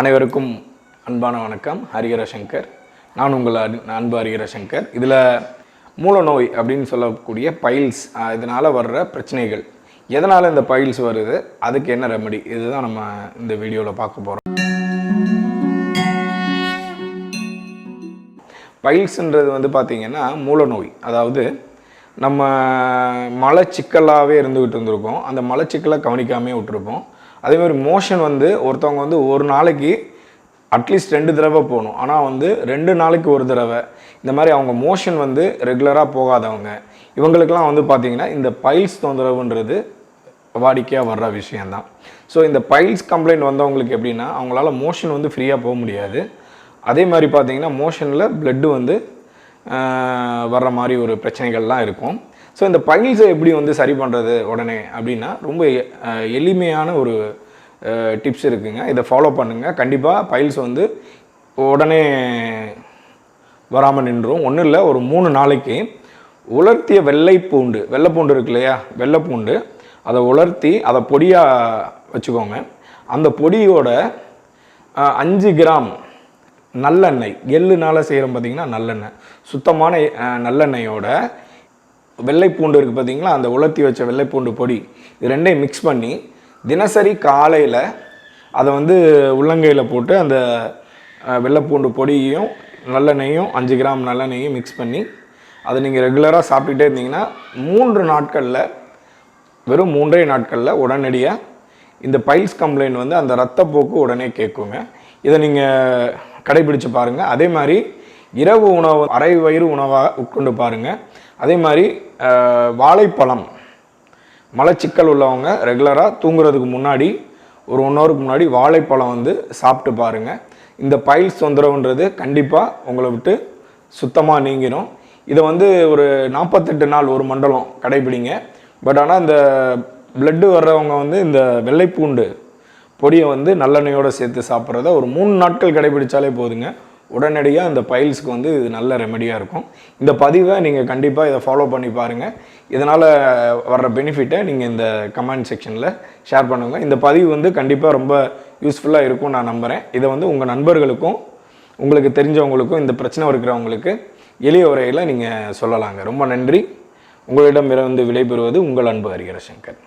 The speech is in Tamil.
அனைவருக்கும் அன்பான வணக்கம். ஹரிஹர சங்கர் நான் உங்கள் அன்பு ஹரிகர சங்கர் இதில் மூலநோய் அப்படின்னு சொல்லக்கூடிய பைல்ஸ் இதனால் வர்ற பிரச்சனைகள். எதனால் இந்த பைல்ஸ் வருது? அதுக்கு என்ன ரெமெடி இதுதான் நம்ம இந்த வீடியோவில் பார்க்க போகிறோம் பைல்ஸுன்றது வந்து பார்த்திங்கன்னா மூலநோய். அதாவது நம்ம மலச்சிக்கலாகவே இருந்துக்கிட்டு இருந்திருக்கோம். அந்த மலச்சிக்கலை கவனிக்காமே விட்டுருப்போம். அதே மாதிரி மோஷன் வந்து ஒருத்தவங்க வந்து ஒரு நாளைக்கு அட்லீஸ்ட் ரெண்டு தடவை போகணும். ஆனால் வந்து ரெண்டு நாளைக்கு ஒரு தடவை. இந்த மாதிரி அவங்க மோஷன் வந்து ரெகுலராக போகாதவங்க. இவங்களுக்கெல்லாம் வந்து பார்த்திங்கன்னா இந்த பைல்ஸ் தொந்தரவுன்றது வாடிக்கையாக வர்ற விஷயந்தான் ஸோ இந்த பைல்ஸ் கம்ப்ளைண்ட் வந்தவங்களுக்கு எப்படின்னா அவங்களால மோஷன் வந்து ஃப்ரீயாக போக முடியாது. அதே மாதிரி பார்த்திங்கன்னா மோஷனில் பிளட்டு வந்து வர்ற மாதிரி ஒரு பிரச்சனைகள்லாம் இருக்கும். ஸோ இந்த பைல்ஸை எப்படி வந்து சரி பண்ணுறது உடனே அப்படின்னா ரொம்ப எளிமையான ஒரு டிப்ஸ் இருக்குங்க. இதை ஃபாலோ பண்ணுங்கள் கண்டிப்பாக பைல்ஸ் வந்து உடனே வராமல் நின்றும் ஒன்றும் இல்லை ஒரு மூணு நாளைக்கு உலர்த்திய வெள்ளை பூண்டு வெள்ளை பூண்டு இருக்கு இல்லையா? வெள்ளை பூண்டு அதை உலர்த்தி அதை பொடியாக வச்சுக்கோங்க. அந்த பொடியோட அஞ்சு கிராம் நல்லெண்ணெய் எள்ளுனால செய்கிறோம் பார்த்தீங்கன்னா நல்லெண்ணெய். சுத்தமான அஹ், நல்லெண்ணெயோட வெள்ளைப்பூண்டு இருக்குது பார்த்தீங்களா அந்த உலர்த்தி வச்ச வெள்ளைப்பூண்டு பொடி. இது ரெண்டையும் மிக்ஸ் பண்ணி தினசரி காலையில் அதை வந்து உள்ளங்கையில் போட்டு அந்த வெள்ளைப்பூண்டு பொடியையும் நல்லெண்ணெயும் அஞ்சு கிராம் நல்லெண்ணெயும் மிக்ஸ் பண்ணி அதை நீங்கள் ரெகுலராக சாப்பிட்டுட்டே இருந்தீங்கன்னா மூன்று நாட்களில் வெறும் மூன்றே நாட்களில் உடனடியாக இந்த பைல்ஸ் கம்ப்ளைண்ட் வந்து அந்த ரத்தப்போக்கு உடனே கேட்குங்க. இதை நீங்கள் கடைபிடிச்சு பாருங்கள் அதே மாதிரி இரவு உணவு அரை வயிறு உணவாக உட்கொண்டு பாருங்கள் அதே மாதிரி வாழைப்பழம் மலச்சிக்கல் உள்ளவங்க ரெகுலராக தூங்குறதுக்கு முன்னாடி ஒரு ஒன் ஹவருக்கு முன்னாடி வாழைப்பழம் வந்து சாப்பிட்டு பாருங்கள் இந்த பைல்ஸ் தொந்தரவுன்றது கண்டிப்பாக உங்களை விட்டு சுத்தமாக நீங்கிடும் இதை வந்து ஒரு நாற்பத்தெட்டு நாள் ஒரு மண்டலம் கடைபிடிங்க. பட் ஆனால் இந்த பிளட்டு வர்றவங்க வந்து இந்த வெள்ளைப்பூண்டு பொடியை வந்து நல்லெண்ணெயோடு சேர்த்து சாப்பிட்றத ஒரு மூணு நாட்கள் கடைபிடித்தாலே போதுங்க. உடனடியாக அந்த பைல்ஸ்க்கு வந்து இது நல்ல ரெமெடியாக இருக்கும். இந்த பதிவை நீங்கள் கண்டிப்பாக இதை ஃபாலோ பண்ணி பாருங்கள் இதனால் வர்ற பெனிஃபிட்டை நீங்கள் இந்த கமெண்ட் செக்ஷனில் ஷேர் பண்ணுங்கள் இந்த பதிவு வந்து கண்டிப்பாக ரொம்ப யூஸ்ஃபுல்லாக இருக்கும் நான் நம்புகிறேன் இதை வந்து உங்கள் நண்பர்களுக்கும் உங்களுக்கு தெரிஞ்சவங்களுக்கும் இந்த பிரச்சனை இருக்கிறவங்களுக்கு எளிய உரையில் நீங்கள் சொல்லலாங்க. ரொம்ப நன்றி. உங்களிடம் இருந்து விடைபெறுவது உங்கள் அன்பு ஹரிகர சங்கர்